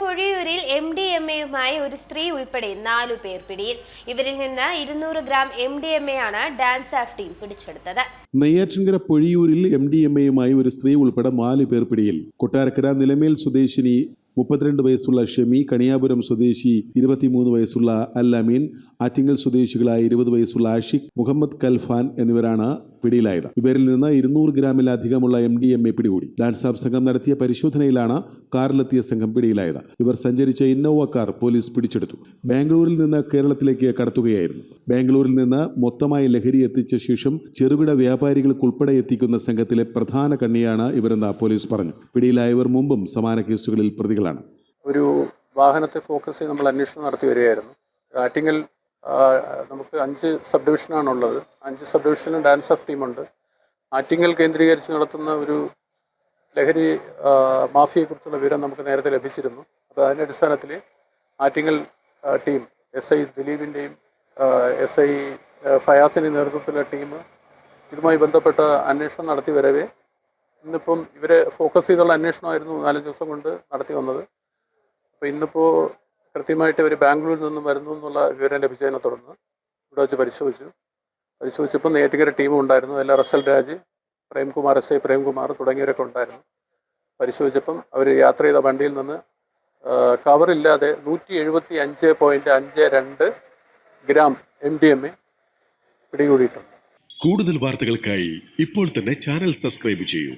പൊഴിയൂരിൽ M D M എയുമായി ഒരു സ്ത്രീ ഉൾപ്പെടെ നാലു പേർ പിടിയിൽ. ഇവരിൽ നിന്ന് ഇരുന്നൂറ് gram M D M A ആണ് ഡാൻസ് ആഫ് ടീം പിടിച്ചെടുത്തത്. നെയ്യാറ്റിൻകര പൊഴിയൂരിൽ എം ഡി എം എയുമായി ഒരു സ്ത്രീ ഉൾപ്പെടെ നാലു പേർ പിടിയിൽ. കൊട്ടാരക്കര നിലമേൽ സ്വദേശിനി മുപ്പത്തിരണ്ട് വയസ്സുള്ള ഷെമി കണിയാപുരം സ്വദേശി ഇരുപത്തിമൂന്ന് വയസ്സുള്ള അൽ അമീൻ ആറ്റിങ്ങൽ സ്വദേശികളായ ഇരുപത് വയസ്സുള്ള ആഷിഖ് മുഹമ്മദ് കൽഫാൻ എന്നിവരാണ് പിടിയിലായത്. ഇവരിൽ നിന്ന് ഇരുന്നൂറ് ഗ്രാമിലധികമുള്ള എം ഡി എം എ പിടികൂടി. ഡാൻസ് ആപ്പ് സംഘം നടത്തിയ പരിശോധനയിലാണ് കാറിലെത്തിയ സംഘം പിടിയിലായത്. ഇവർ സഞ്ചരിച്ച ഇന്നോവ കാർ പോലീസ് പിടിച്ചെടുത്തു. ബാംഗ്ലൂരിൽ നിന്ന് കേരളത്തിലേക്ക് കടത്തുകയായിരുന്നു. ബാംഗ്ലൂരിൽ നിന്ന് മൊത്തമായി ലഹരി എത്തിച്ച ശേഷം ചെറുകിട വ്യാപാരികൾക്കുൾപ്പെടെ എത്തിക്കുന്ന സംഘത്തിലെ പ്രധാന കണ്ണിയാണ് ഇവരെന്ന് പോലീസ് പറഞ്ഞു. പിടിയിലായവർ മുമ്പും സമാന കേസുകളിൽ പ്രതികളാണ്. ഒരു വാഹനത്തെ ഫോക്കസ് ചെയ്ത് നമ്മൾ അന്വേഷണം നടത്തി വരികയായിരുന്നു. ആറ്റിങ്ങൽ ആ, നമുക്ക് അഞ്ച് സബ് ഡിവിഷനാണുള്ളത് അഞ്ച് സബ് ഡിവിഷനിലും ഡാൻസ് ഓഫ് ടീമുണ്ട്. ആറ്റിങ്ങൽ കേന്ദ്രീകരിച്ച് നടത്തുന്ന ഒരു ലഹരി മാഫിയെക്കുറിച്ചുള്ള വിവരം നമുക്ക് നേരത്തെ ലഭിച്ചിരുന്നു. അപ്പോൾ അതിന്റെ അടിസ്ഥാനത്തിൽ ആറ്റിങ്ങൽ ടീം എസ് ഐ ദിലീപിന്റെയും എസ് ഐ ഫയാസിന്റെ നേതൃത്വത്തിലുള്ള ടീം ഇതുമായി ബന്ധപ്പെട്ട അന്വേഷണം നടത്തി വരവേ. ഇന്നിപ്പം ഇവരെ ഫോക്കസ് ചെയ്തുള്ള അന്വേഷണമായിരുന്നു നാലഞ്ച് ദിവസം കൊണ്ട് നടത്തി വന്നത്. അപ്പോൾ ഇന്നിപ്പോൾ കൃത്യമായിട്ട് ഇവർ ബാംഗ്ലൂരിൽ നിന്നും വരുന്നു എന്നുള്ള വിവരം ലഭിച്ചതിനെ തുടർന്ന് ഇവിടെ വെച്ച് പരിശോധിച്ചു. പരിശോധിച്ചപ്പോൾ നേറ്റിക്കര ടീമും ഉണ്ടായിരുന്നു. അതിൽ റസൽ രാജ് പ്രേംകുമാർ എസ് ഐ പ്രേംകുമാർ തുടങ്ങിയവരൊക്കെ ഉണ്ടായിരുന്നു. പരിശോധിച്ചപ്പം അവർ യാത്ര ചെയ്ത വണ്ടിയിൽ നിന്ന് കവറില്ലാതെ നൂറ്റി എഴുപത്തി അഞ്ച് പോയിന്റ് അഞ്ച് രണ്ട് gram M D M A പിടികൂടിയിട്ടുണ്ട്. കൂടുതൽ വാർത്തകൾക്കായി ഇപ്പോൾ തന്നെ ചാനൽ സബ്സ്ക്രൈബ് ചെയ്യൂ.